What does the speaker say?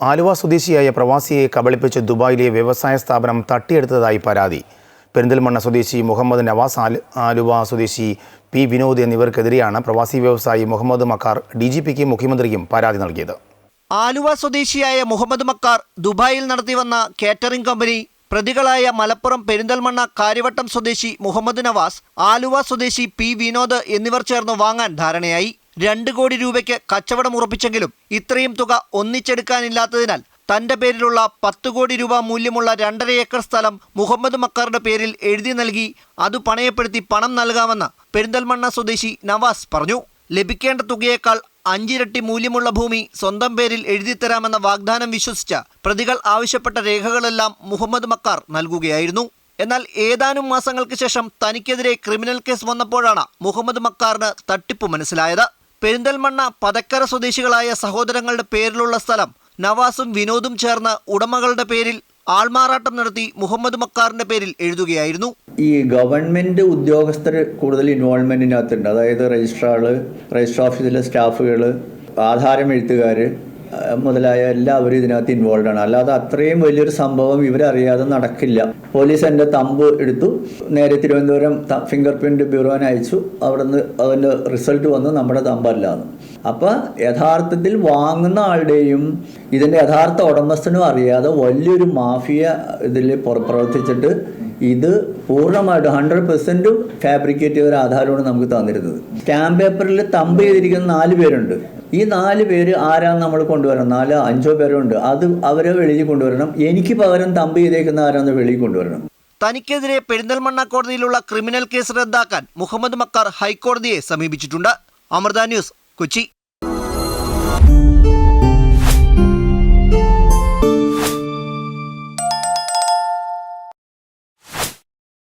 ആലുവ സ്വദേശിയായ പ്രവാസിയെ കബളിപ്പിച്ച് ദുബായിലെ വ്യവസായ സ്ഥാപനം തട്ടിയെടുത്തതായി പരാതി. പെരിന്തൽമണ്ണ സ്വദേശി മുഹമ്മദ് നവാസ് ആലുവ സ്വദേശി പി വിനോദ് എന്നിവർക്കെതിരെയാണ് പ്രവാസി വ്യവസായി മുഹമ്മദ് മക്കാർ ഡി ജി പിക്കും മുഖ്യമന്ത്രിക്കും പരാതി നൽകിയത്. ആലുവ സ്വദേശിയായ മുഹമ്മദ് മക്കാർ ദുബായിൽ നടത്തിവന്ന കാറ്ററിംഗ് കമ്പനി പ്രതികളായ മലപ്പുറം പെരിന്തൽമണ്ണ കാര്യവട്ടം സ്വദേശി മുഹമ്മദ് നവാസ് ആലുവ സ്വദേശി പി വിനോദ് എന്നിവർ ചേർന്ന് വാങ്ങാൻ ധാരണയായി. രണ്ട് കോടി രൂപയ്ക്ക് കച്ചവടം ഉറപ്പിച്ചെങ്കിലും ഇത്രയും തുക ഒന്നിച്ചെടുക്കാനില്ലാത്തതിനാൽ തന്റെ പേരിലുള്ള പത്ത് കോടി രൂപ മൂല്യമുള്ള രണ്ടര ഏക്കർ സ്ഥലം മുഹമ്മദ് മക്കാറുടെ പേരിൽ എഴുതി നൽകി അത് പണയപ്പെടുത്തി പണം നൽകാമെന്ന് പെരിന്തൽമണ്ണ സ്വദേശി നവാസ് പറഞ്ഞു. ലഭിക്കേണ്ട തുകയേക്കാൾ അഞ്ചിരട്ടി മൂല്യമുള്ള ഭൂമി സ്വന്തം പേരിൽ എഴുതിത്തരാമെന്ന വാഗ്ദാനം വിശ്വസിച്ച പ്രതികൾ ആവശ്യപ്പെട്ട രേഖകളെല്ലാം മുഹമ്മദ് മക്കാർ നൽകുകയായിരുന്നു. എന്നാൽ ഏതാനും മാസങ്ങൾക്ക് ശേഷം തനിക്കെതിരെ ക്രിമിനൽ കേസ് വന്നപ്പോഴാണ് മുഹമ്മദ് മക്കാറിന് തട്ടിപ്പ് മനസ്സിലായത്. പെരിന്തൽമണ്ണ പതക്കര സ്വദേശികളായ സഹോദരങ്ങളുടെ പേരിലുള്ള സ്ഥലം നവാസും വിനോദും ചേർന്ന് ഉടമകളുടെ പേരിൽ ആൾമാറാട്ടം നടത്തി മുഹമ്മദ് മക്കാറിന്റെ പേരിൽ എഴുതുകയായിരുന്നു. ഈ ഗവൺമെന്റ് ഉദ്യോഗസ്ഥർ കൂടുതൽ ഇൻവോൾവ്മെന്റിനകത്തുണ്ട് അതായത് രജിസ്ട്രാൾ രജിസ്റ്റർ ഓഫീസിലെ സ്റ്റാഫുകൾ ആധാരം എഴുത്തുകാർ മുതലായ എല്ലാവരും ഇതിനകത്ത് ഇൻവോൾവ് ആണ്. അല്ലാതെ അത്രയും വലിയൊരു സംഭവം ഇവരറിയാതെ നടക്കില്ല. പോലീസ് എന്റെ തമ്പ് എടുത്തു. നേരെ തിരുവനന്തപുരം ഫിംഗർ പ്രിന്റ് ബ്യൂറോന് അയച്ചു. അവിടുന്ന് അതിന്റെ റിസൾട്ട് വന്ന് നമ്മുടെ തമ്പല്ലാന്ന്. അപ്പോൾ യഥാർത്ഥത്തിൽ വാങ്ങുന്ന ആളുടെയും ഇതിന്റെ യഥാർത്ഥ ഉടമസ്ഥനും അറിയാതെ വലിയൊരു മാഫിയ ഇതിൽ പ്രവർത്തിച്ചിട്ട് ഇത് പൂർണമായിട്ടും ഹൺഡ്രഡ് പെർസെന്റും ഫാബ്രിക്കേറ്റ് ചെയ്ത ഒരു ആധാരമാണ് നമുക്ക് തന്നിരുന്നത്. സ്റ്റാമ്പ് പേപ്പറിൽ തമ്പ് ചെയ്തിരിക്കുന്ന നാല് പേരുണ്ട്. ഈ നാല് പേര് ആരാന്ന് നമ്മൾ കൊണ്ടുവരണം. നാലോ അഞ്ചോ പേരുണ്ട് അത് അവരെ വെളിയിൽ കൊണ്ടുവരണം. എനിക്ക് പകരം തമ്പ് ചെയ്തേക്കുന്ന ആരാന്ന് വെളിയിൽ കൊണ്ടുവരണം. തനിക്കെതിരെ പെരിന്തൽമണ്ണ കോടതിയിലുള്ള ക്രിമിനൽ കേസ് റദ്ദാക്കാൻ മുഹമ്മദ് മക്കാർ ഹൈക്കോടതിയെ സമീപിച്ചിട്ടുണ്ട്. അമൃത ന്യൂസ് കൊച്ചി.